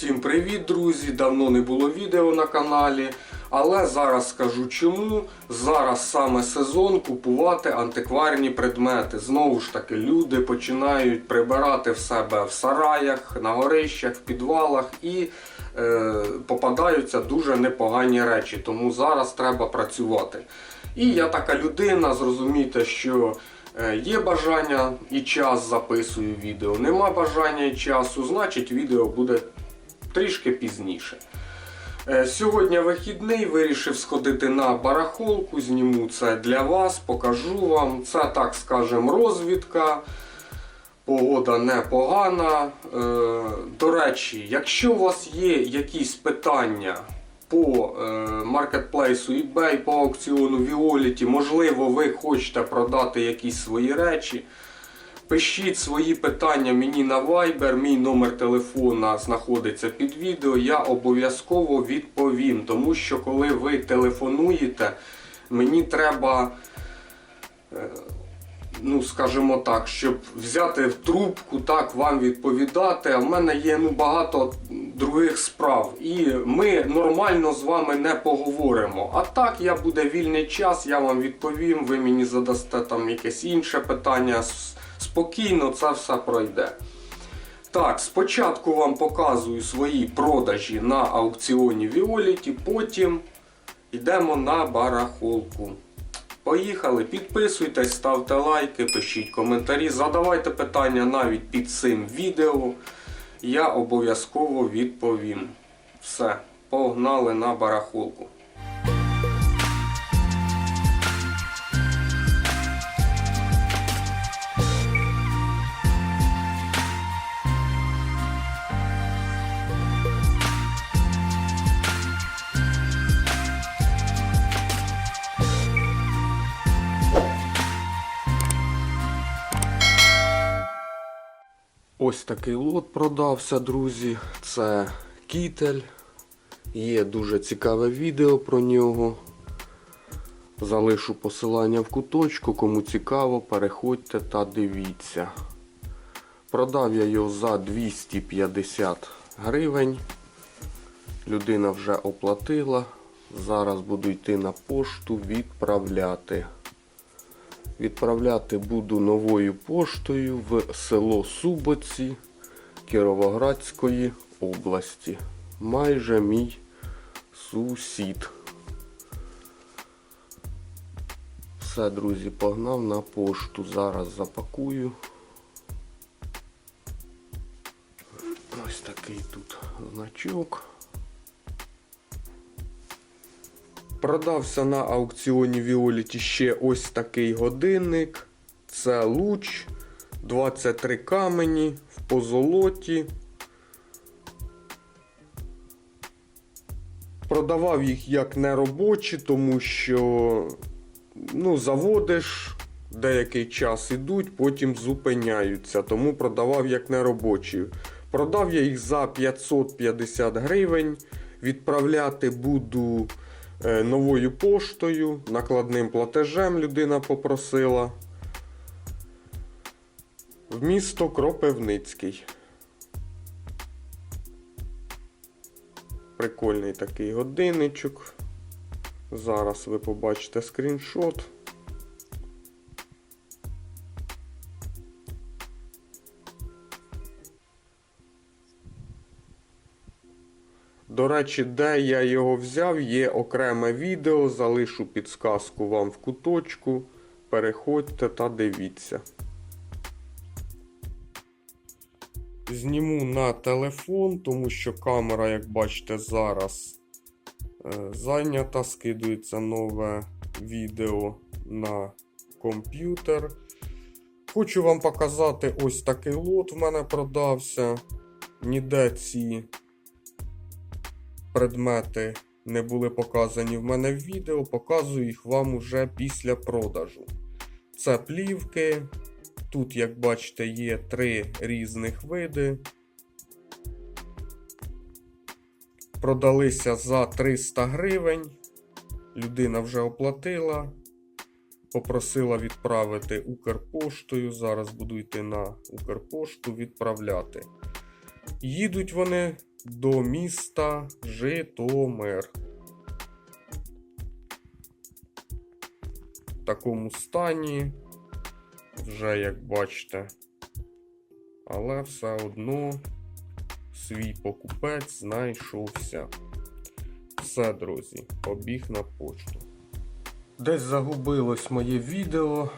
Всім привіт, друзі! Давно не було відео на каналі. Але зараз скажу чому. Зараз саме сезон купувати антикварні предмети. Знову ж таки, люди починають прибирати в себе в сараях, на горищах, в підвалах і е, попадаються дуже непогані речі. Тому зараз треба працювати. І я така людина, зрозумійте, що е, є бажання і час записую відео. Нема бажання і часу, значить відео буде трішки пізніше. Е, Сьогодні вихідний, вирішив сходити на барахолку, зніму це для вас, покажу вам. Це, так скажем, розвідка. Погода непогана. Е, До речі, якщо у вас є якісь питання по е, маркетплейсу eBay, по аукціону Violet, можливо, ви хочете продати якісь свої речі. Пишіть свої питання мені на Viber, мій номер телефона знаходиться під відео. Я обов'язково відповім, тому що коли ви телефонуєте, мені треба, е, ну скажімо так, щоб взяти в трубку, так вам відповідати. А в мене є ну, багато других справ. І ми нормально з вами не поговоримо. А так, я буде вільний час, я вам відповім. Ви мені задасте там якесь інше питання. Спокійно це все пройде. Так, спочатку вам показую свої продажі на аукціоні Violet, потім йдемо на барахолку. Поїхали, підписуйтесь, ставте лайки, пишіть коментарі, задавайте питання навіть під цим відео. Я обов'язково відповім. Все, погнали на барахолку. Ось такий лот продався, друзі. Це кітель. Є дуже цікаве відео про нього. Залишу посилання в куточку. Кому цікаво, переходьте та дивіться. Продав я його за 250 гривень. Людина вже оплатила. Зараз буду йти на пошту відправляти. Відправляти буду новою поштою в село Субоці Кіровоградської області. Майже мій сусід. Все, друзі, погнав на пошту. Зараз запакую. Ось такий тут значок. Продався на аукціоні Violet ще ось такий годинник. Це луч, 23 камені в позолоті. Продавав їх як неробочі, тому що ну, заводиш, деякий час ідуть, потім зупиняються. Тому продавав як неробочі. Продав я їх за 550 гривень. Відправляти буду новою поштою, накладним платежем людина попросила. В місто Кропивницький. Прикольний такий годинничок. Зараз ви побачите скріншот. До речі, де я його взяв, є окреме відео, залишу підсказку вам в куточку. Переходьте та дивіться. Зніму на телефон, тому що камера, як бачите, зараз е, зайнята. Скидується нове відео на комп'ютер. Хочу вам показати ось такий лот в мене продався. Ніде ці предмети не були показані в мене в відео, показую їх вам уже після продажу. Це плівки. Тут, як бачите, є три різних види. Продалися за 300 гривень. Людина вже оплатила. Попросила відправити Укрпоштою. Зараз буду йти на Укрпошту відправляти. Їдуть вони до міста Житомир. В такому стані, вже як бачите, але все одно свій покупець знайшовся. Все, друзі, побіг на почту. Десь загубилось моє відео.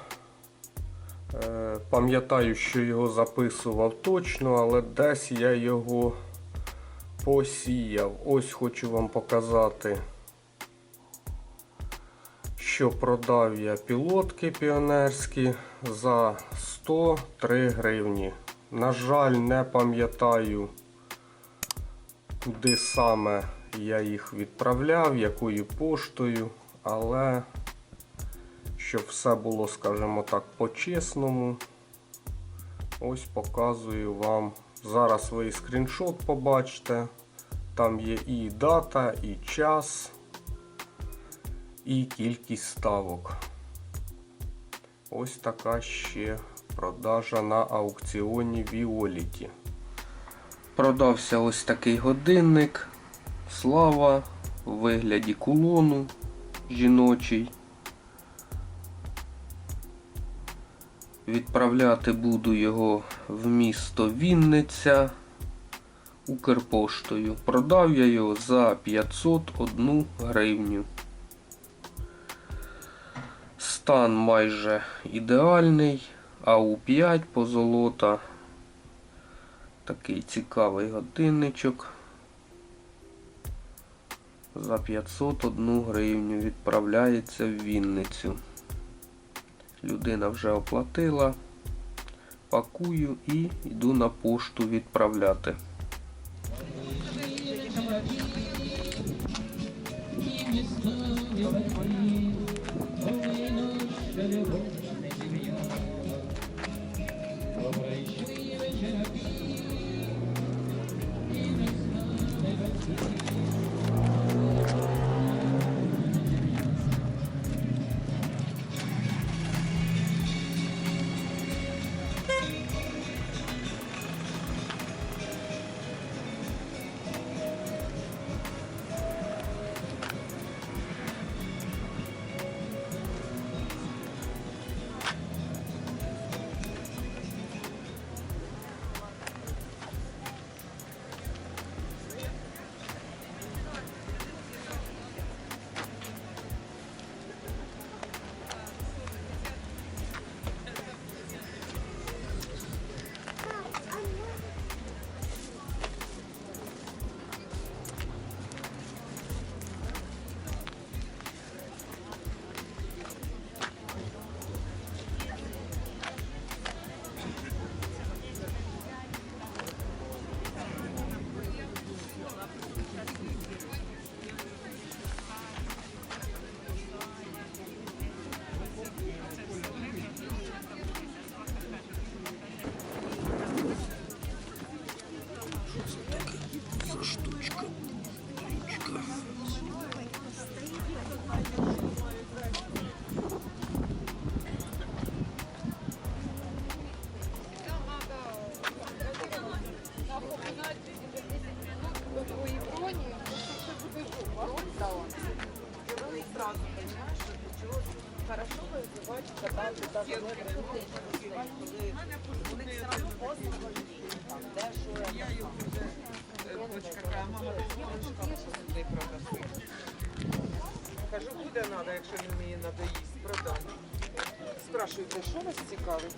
Е, Пам'ятаю, що його записував точно, але десь я його посіяв. Ось хочу вам показати, що продав я пілотки піонерські за 103 гривні. На жаль, не пам'ятаю, куди саме я їх відправляв, якою поштою, але щоб все було, скажімо так, по-чесному. Ось показую вам. Зараз ви і скріншот побачите. Там є і дата, і час, і кількість ставок. Ось така ще продажа на аукціоні Віоліті. Продався ось такий годинник. Слава в вигляді кулону жіночий. Відправляти буду його в місто Вінниця Укрпоштою. Продав я його за 501 гривню. Стан майже ідеальний, АУ5 позолота. Такий цікавий годинничок. За 501 гривню відправляється в Вінницю. Людина вже оплатила, пакую і йду на пошту відправляти. Буде треба, якщо він мені надоїсть, продам. Спрашуйте, що вас цікавить?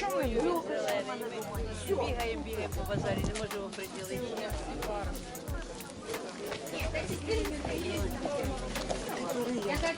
Не було. Бігаємо, бігаємо по базарі, не можемо приділити. Яка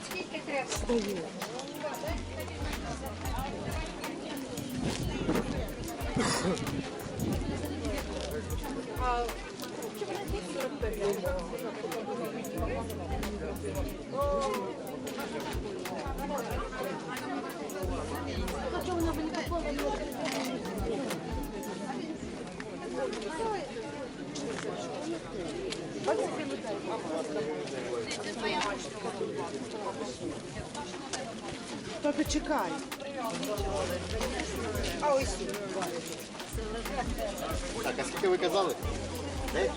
почекай. А ось. Так, а скільки ви казали? Я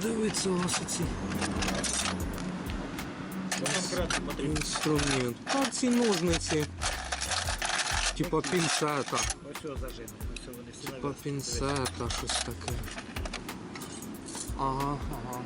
подивитися у вас оці інструмент. А ці ножниці. Типа пінцета. Типа пінцета, щось таке. Ага, ага.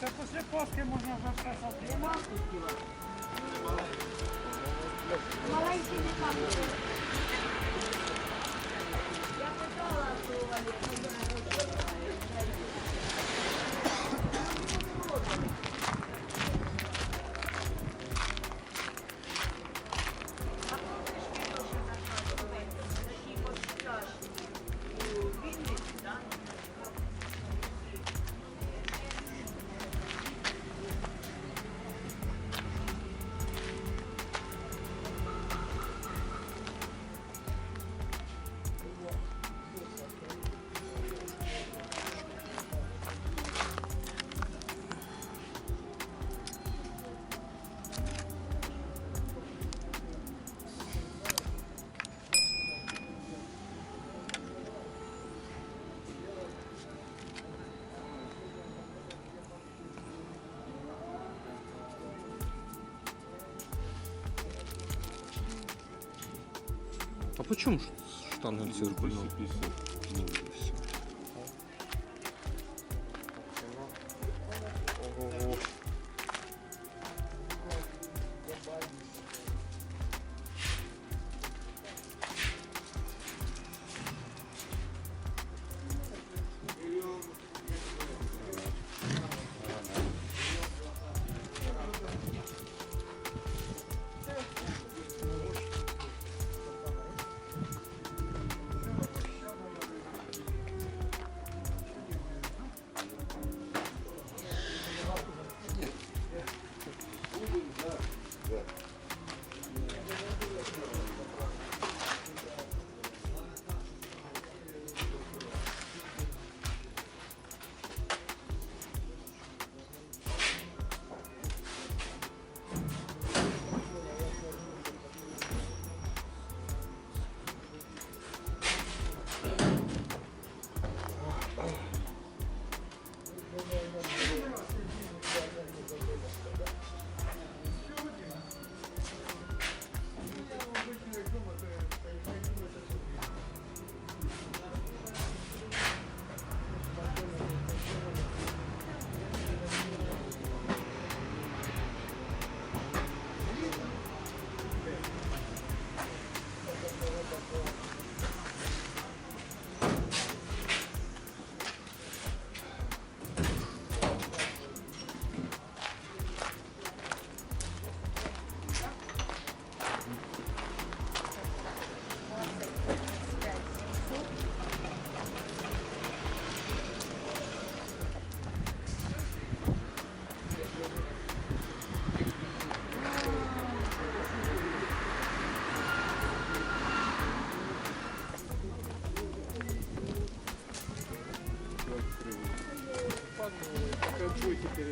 Це після Пасхи можна вже все садити. Маленький не пахне. що по чому штанга циркульна? Так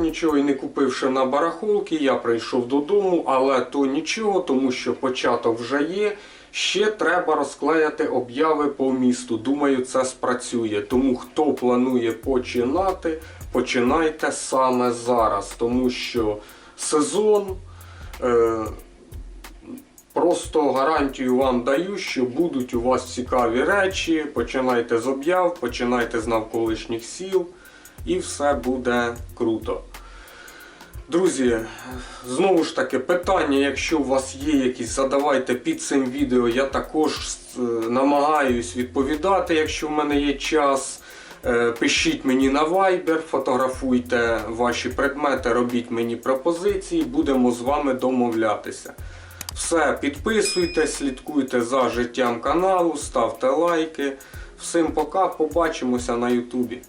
нічого і не купивши на барахолки, я прийшов додому, але то нічого, тому що початок вже є. Ще треба розклеяти обяви по місту. Думаю, це спрацює. Тому хто планує починати, починайте саме зараз, тому що сезон. Е- Просто гарантію вам даю, що будуть у вас цікаві речі. Починайте з об'яв, починайте з навколишніх сіл, і все буде круто. Друзі, знову ж таки, питання, якщо у вас є якісь, задавайте під цим відео. Я також е, намагаюсь відповідати, якщо в мене є час. Е, Пишіть мені на Viber, фотографуйте ваші предмети, робіть мені пропозиції, будемо з вами домовлятися. Все, підписуйтесь, слідкуйте за життям каналу, ставте лайки. Всім пока, побачимося на Ютубі.